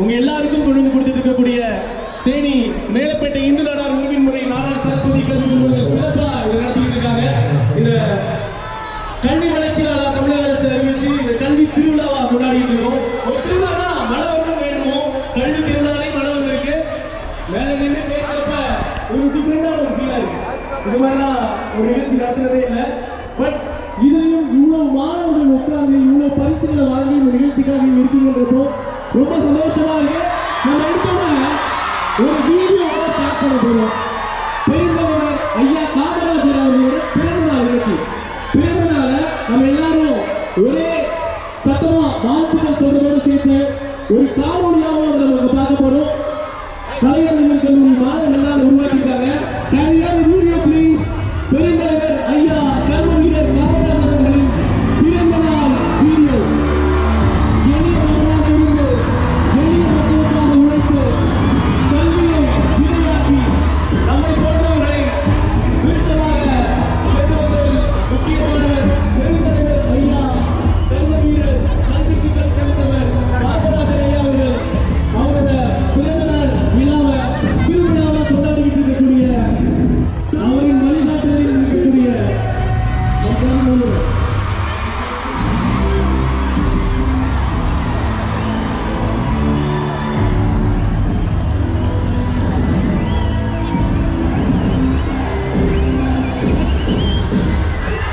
உங்க எல்லாருக்கும் கொண்டு வந்து கொடுத்துட்டு இருக்கக்கூடிய தேனி மேலப்பேட்டை இந்து நாடார் உறவின் முறை நாடார் சரஸ்வதி கல்வி நிறுவனங்கள் சிறப்பா இதை நடத்திட்டு இருக்காங்க. இந்த கல்வி வளர்ச்சி நாளா தமிழக அரசு அறிவிச்சு இந்த கல்வி திருவிழாவா கொண்டாடிட்டு இருக்கோம். ஒரு திருவிழா மழை வரணும் வேணுமோ கல்வி திருவிழாவே மழை வந்திருக்கு. மேல நின்று பேசுறப்ப ஒரு டிஃப்ரெண்டா ஒரு ஃபீலா இருக்கு. இது மாதிரிலாம் ஒரு நிகழ்ச்சி நடத்துனதே இல்லை. பட் இதுலயும் பெருந்தலைவர் ஐயா காமராஜர் அவர்களோட பிறந்த நாள் நிகழ்ச்சி பிறந்த நாள நம்ம எல்லாரும் ஒரே சத்தமா வாழ்த்துக்கள் சொல்றதோடு சேர்த்து ஒரு காணொலியாவும் அதை நம்ம பார்க்க போறோம். கலைஞர்கள் ಮೂರು